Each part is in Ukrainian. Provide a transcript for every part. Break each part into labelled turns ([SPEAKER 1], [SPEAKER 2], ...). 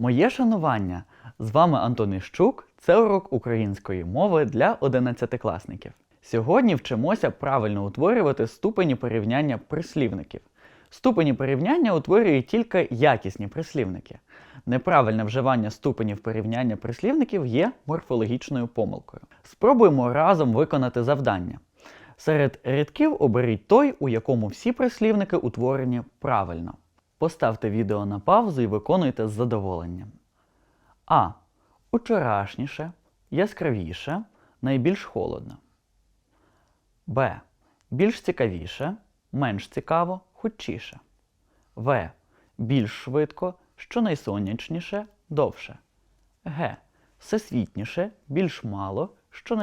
[SPEAKER 1] Моє шанування! З вами Антон Іщук. Це урок української мови для одинадцятикласників. Сьогодні вчимося правильно утворювати ступені порівняння прислівників. Ступені порівняння утворюють тільки якісні прислівники. Неправильне вживання ступенів порівняння прислівників є морфологічною помилкою. Спробуємо разом виконати завдання. Серед рядків оберіть той, у якому всі прислівники утворені правильно. Поставте відео на паузу і виконуйте з задоволенням. А. Учорашніше, яскравіше, найбільш холодно. Б. Більш цікавіше, менш цікаво, хутчіше. В. Більш швидко, що найсонячніше, довше. Г. Всесвітніше, більш мало, що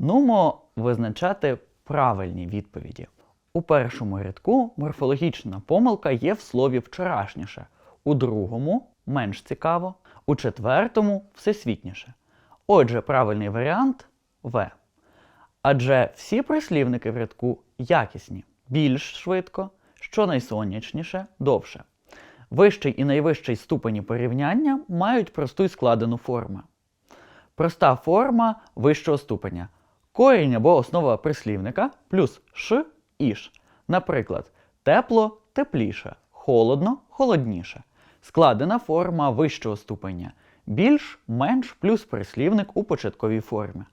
[SPEAKER 1] Нумо визначати правильні відповіді. У першому рядку морфологічна помилка є в слові вчорашніше, у другому менш цікаво, у четвертому всесвітніше. Отже, правильний варіант В. Адже всі прислівники в рядку якісні, більш швидко, що найсонячніше, довше. Вищий і найвищий ступені порівняння мають просту і складену форму. Проста форма вищого ступеня. Корінь або основа прислівника плюс ш іш. Наприклад, тепло тепліше, холодно холодніше. Складена форма вищого ступеня. Більш менш плюс прислівник у початковій формі.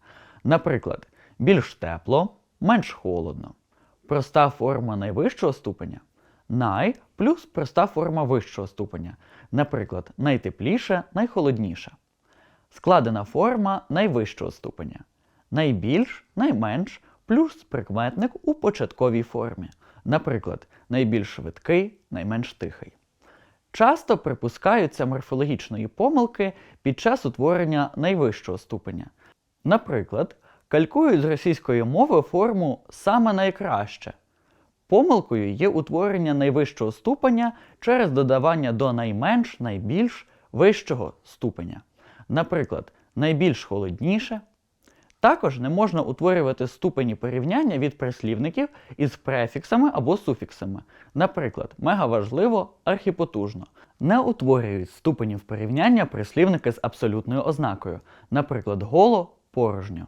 [SPEAKER 1] Наприклад, більш тепло, менш холодно. Проста форма найвищого ступеня. Най плюс проста форма вищого ступеня. Наприклад, найтепліше, найхолодніше. Складена форма найвищого ступеня. Найбільш, найменш плюс прикметник у початковій формі. Наприклад, найбільш швидкий, найменш тихий. Часто припускаються морфологічної помилки під час утворення найвищого ступеня. Наприклад, калькують з російської мови форму саме найкраще. Помилкою є утворення найвищого ступеня через додавання до найменш найбільш вищого ступеня. Наприклад, найбільш холодніше. Також не можна утворювати ступені порівняння від прислівників із префіксами або суфіксами. Наприклад, мегаважливо, архіпотужно. Не утворюють ступенів порівняння прислівники з абсолютною ознакою, наприклад, голо, порожньо.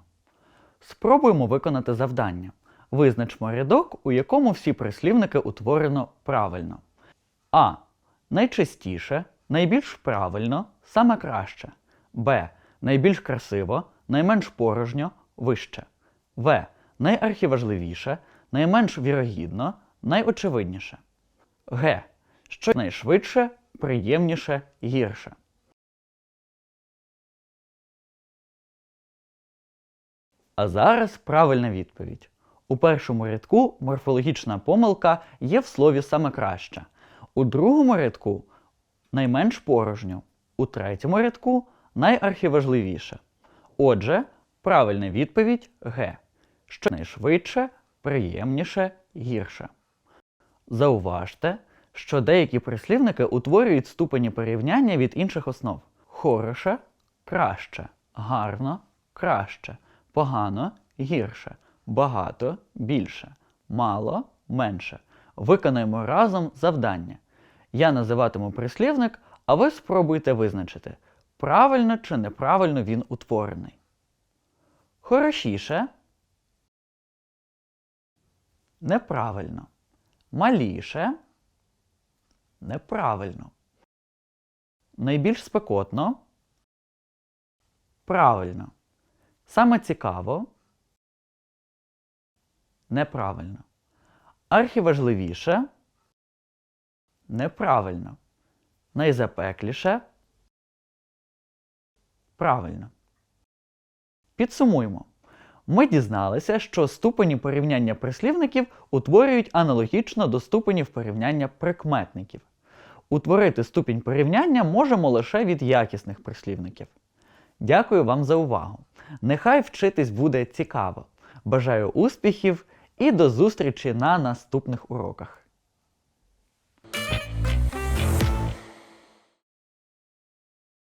[SPEAKER 1] Спробуємо виконати завдання. Визначмо рядок, у якому всі прислівники утворено правильно. А. Найчастіше, найбільш правильно, саме краще. Б. Найбільш красиво, найменш порожньо, вище. В. Найархіважливіше, найменш вірогідно, найочевидніше. Г. Що найшвидше, приємніше, гірше. А зараз правильна відповідь. У першому рядку морфологічна помилка є в слові саме краще. У другому рядку найменш порожньо. У третьому рядку найархіважливіше. Отже, правильна відповідь Г. Що найшвидше, приємніше, гірше. Зауважте, що деякі прислівники утворюють ступені порівняння від інших основ. Хороше краще, гарно краще, погано гірше, багато більше, мало менше. Виконаємо разом завдання. Я називатиму прислівник, а ви спробуйте визначити, правильно чи неправильно він утворений. Хорошіше. Неправильно. Маліше. Неправильно. Найбільш спекотно. Правильно. Саме цікаво. Неправильно. Архіважливіше. Неправильно. Найзапекліше. Правильно. Підсумуємо. Ми дізналися, що ступені порівняння прислівників утворюють аналогічно до ступенів порівняння прикметників. Утворити ступінь порівняння можемо лише від якісних прислівників. Дякую вам за увагу! Нехай вчитись буде цікаво. Бажаю успіхів і до зустрічі на наступних уроках!